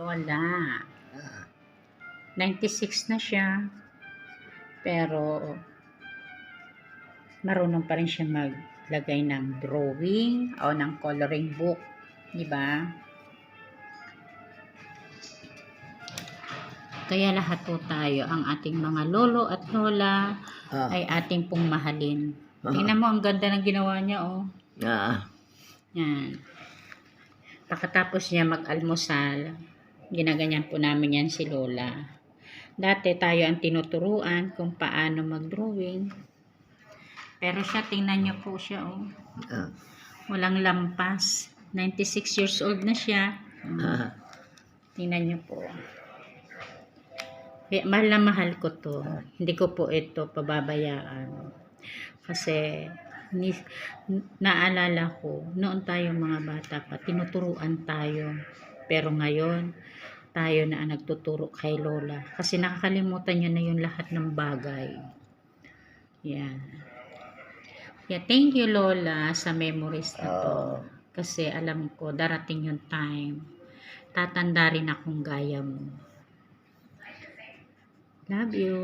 Lola. Ah, 96 na siya. Pero, marunong pa rin siya maglagay ng drawing o ng coloring book. Di ba? Kaya lahat po tayo, ang ating mga lolo at lola, ah, ay ating pong mahalin. Ah. Tingnan mo, ang ganda ng ginawa niya, oh. ah, Yan. Pagkatapos niya mag-almusal, ginaganyan po namin yan si Lola. Dati tayo ang tinuturuan kung paano mag-drawing. Pero siya, tingnan niyo po siya, oh. ah, Walang lampas. 96 years old na siya. ah, Tingnan niyo po. Kaya mahal na mahal ko to. Hindi ko po ito pababayaan. Kasi ni, naalala ko, noon tayo mga bata pa, tinuturuan tayo. Pero ngayon, tayo na ang nagtuturo kay Lola. Kasi nakakalimutan niya na yung lahat ng bagay. Yan. Yeah, thank you Lola sa memories na to. Oh. Kasi alam ko, darating yung time. Tatanda rin akong gaya mo. Love you.